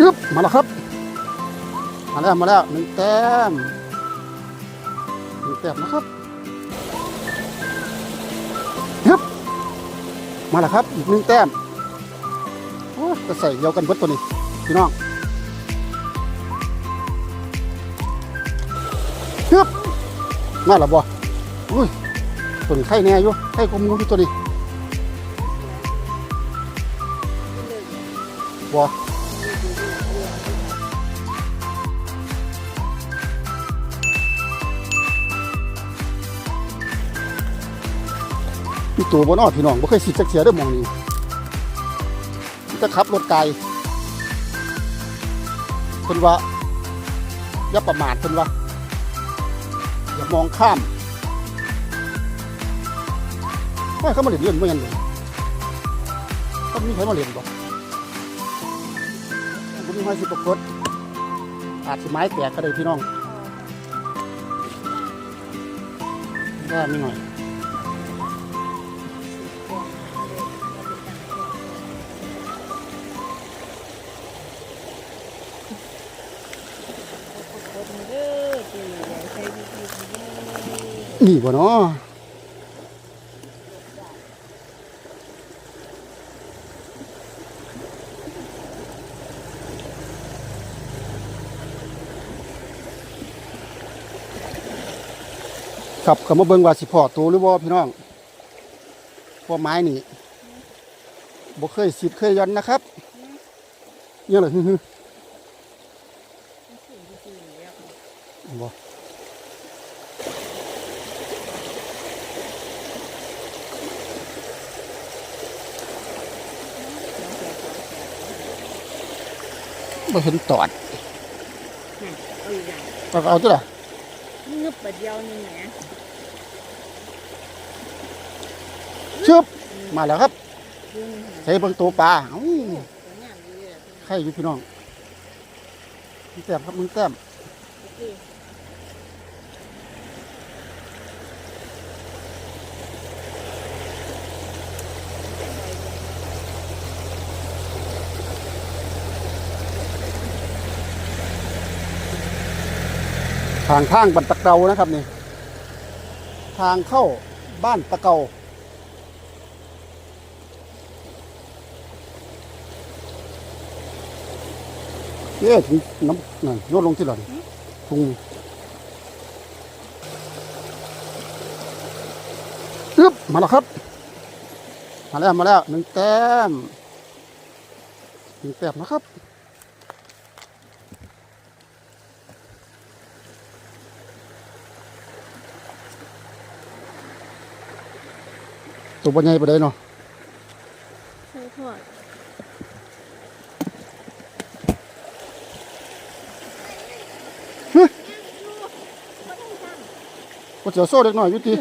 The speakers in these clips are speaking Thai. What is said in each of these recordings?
อึ๊บมาแล้วครับ มาแล้วมาแล้วหนึ่งแต้มหนึ่งแต้มนะครับฮึบมาแล้วครับอีกหนึ่งแต้มโอ้จะใส่เดียวกันเบิดตัวนี้พี่น้องฮึบมาแล้วบ่อุ้ยตัวนี้ไข่แน่อยู่ไข่กลมงูที่ตัวนี้บ่ พี่ตัวบนอดพี่น้องบ่เคยสิจักเสียเด้อมองนี้จะขับรถไกลเพิ่นว่าอย่าประมาทเพิ่นว่าอย่ามองข้ามว่เขามาเล่นเรื่องบ่ยังเลยก็มีใครมาเล่นบ่บ่มีใครสิปรากฏอาจสิไม้แตกก็ได้พี่น้องได้ไม่หน่อย นี่บ่เนาะครับก็มาเบิ่งว่าสิพอโตหรือบ่พี่น้องพอไม้นี่บ่เคยสิดเคยยันนะครับเนี่ยเหรอฮึฮึบ่ บ่เห็นตอดเอาอีกอย่างเอาเอาจ้ะล่ะงึบประเดียวนี่แหมชึบมาแล้วครับดึงใส่เบิ่งตัวปลาเอ้าตัวงามดีเลยใครอยู่พี่น้องมึงแต้มครับมึงแต้ม โอเค ทางทางบันตะเกานะครับนี่ ทางเข้าบ้านตะเกาเอ๊ะถึงน้ำนั่นโยนลงที่หลังพุงอึ๊บมาแล้วครับ มาแล้วมาแล้วหนึ่งแต้มหนึ่งแต้มนะครับ ตัวบนใหญ่ไปเลยเนาะใช่ทอดก็เสียวโซ่เล็กน้อยอยุติ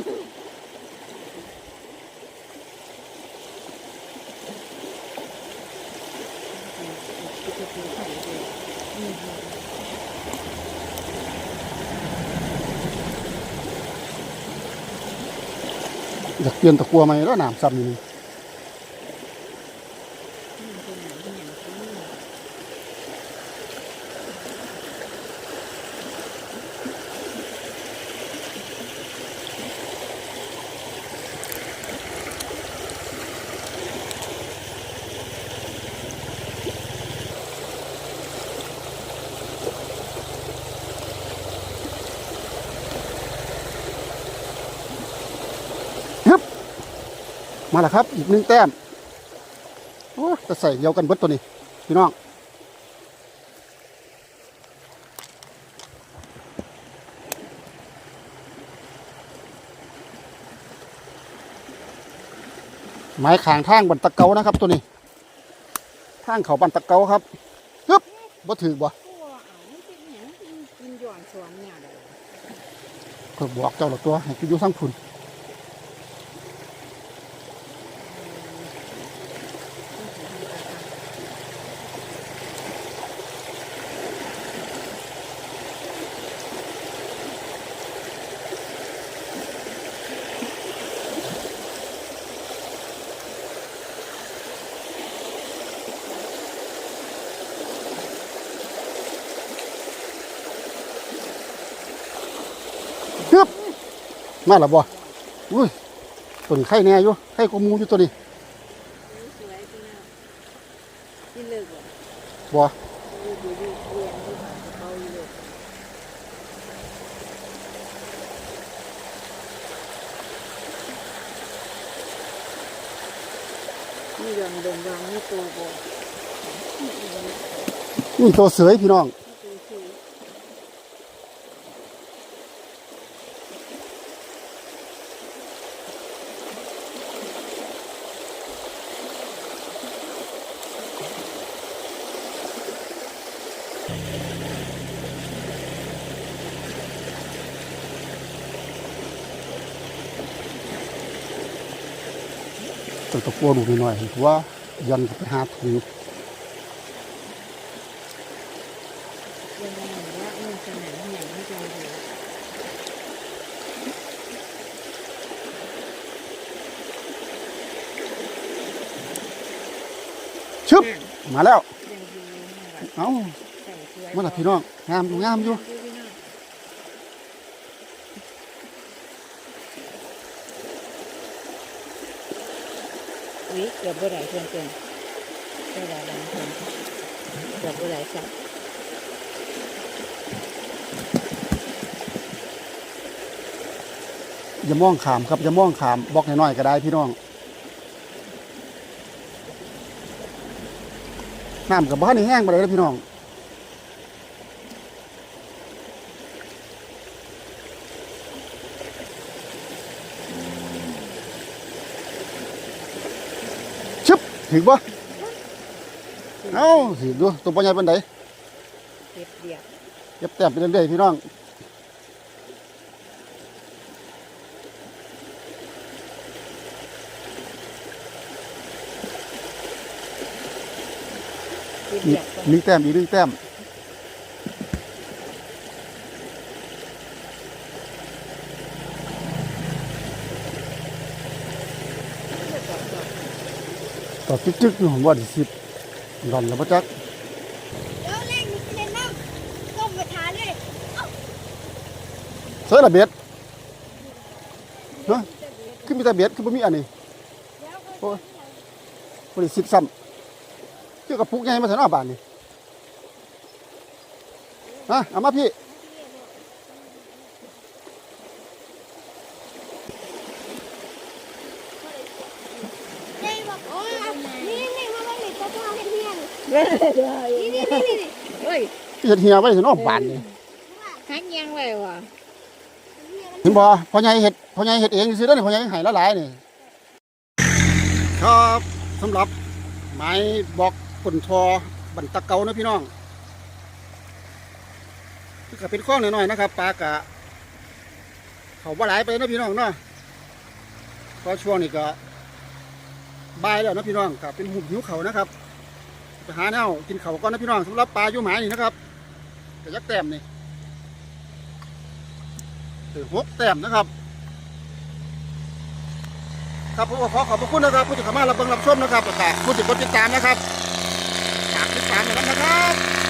เปลี่ยนตะกัวไหมแล้วน้ำซ้ำนี่ มาแล้วครับ อีกหนึ่งแต้มโอ้จะใส่เดียวกันเบิดตัวนี้ พี่น้องไม้ขางทางบันตะเกานะครับ ตัวนี้ทางเขาบันตะเกาครับฮึบบ่ถือบ่ตัวเอาไม่เป็นหยังกินกินหย่อนสวมเนี่ยเลยก็บอกเจ้าละตัวให้กูอยู่ทั้งพุ่น มาและบ่อุ้ยตัวนี้ไข่แน่อยู่ไข่กว่าหมูอยู่ตัวนี้สวยพี่น้องที่เลิกอะบ่ดูดูดูเรียนที่เขาอยู่เลยนี่ยองดงยองนี่ตัวบ่นี่ตัวนี้นี่ตัวเสือยพี่น้อง ตัวตะกัวดูหน่อยๆถือว่ายันไปหาถุงยังไงว่ามันสนามใหญ่ไม่ใจเลยชึบมาแล้ว เอ้ามาละพี่น้อง งามอยู่งามอยู่ พี่น้องอุ้ยเกือบบ่ได้เพื่อนเพื่อนได้หลายหลังเพื่อนเกือบบ่ได้สักอย่ามองขามครับอย่ามองขามบอกน้อยๆก็ได้พี่น้องน้ำกับบ้านนี่แห้งไปเลยนะพี่น้องชึบ ถึงบ่เอ้าสิดูตัวปัญญาเป็นไดเก็บเดียวเก็บแต้มไปเรื่อยๆพี่น้องเก็บมีเดียวก่อนมีแต้มอีกหนึ่งแต้ม ต่อจึ๊กๆอยู่ผมว่าดิสิบหล่อนแล้วปะจักเดี๋ยวเล่นเล่นน้ำต้มกระทะเลยเสือละเบ็ดเฮ้ยขึ้นมีแต่เบ็ดคือบ่มีอันนี้แล้วก็โอ้ยบริสิบซ้ำเกี่ยวกับปุกใหญ่มาถึงหน้าบ้านนี่ฮะเอามาพี่ เล่นบอกโอ้ยนี่นี่มาเลยจะทำให้เพียง เว้ยเดี๋ยว นี่นี่นี่นี่เฮ้ยเฮ็ดเฮียไว้ถึงหน้าบ้านนี่หักยังไว้ว่ะเห็นบ่พ่อใหญ่เฮ็ดพ่อใหญ่เฮ็ดเองซื้อแล้วนี่พ่อใหญ่ให้ละหลายนี่ครับสำหรับไม้บอกปนทอบันตะเกานะพี่น้องคือก็เป็นข้องหน่อยๆนะครับปลากะเขาบ่หลายไปนะพี่น้องเนาะเพราะช่วงนี้ก็บ่ายแล้วนะพี่น้องก็เป็นหุบหิวเขานะครับ ไปหาแนวกินเขาก่อนนะพี่น้องสำหรับปลาอยู่หมายนี่นะครับกระยักแต้มนี่ถือหกแต้มนะครับ ครับผมขอขอบพระคุณนะครับผู้ที่เข้ามารับเบิ่งรับชมนะครับแล้วก็ผู้ที่กดติดตามนะครับฝากติดตามนะครับ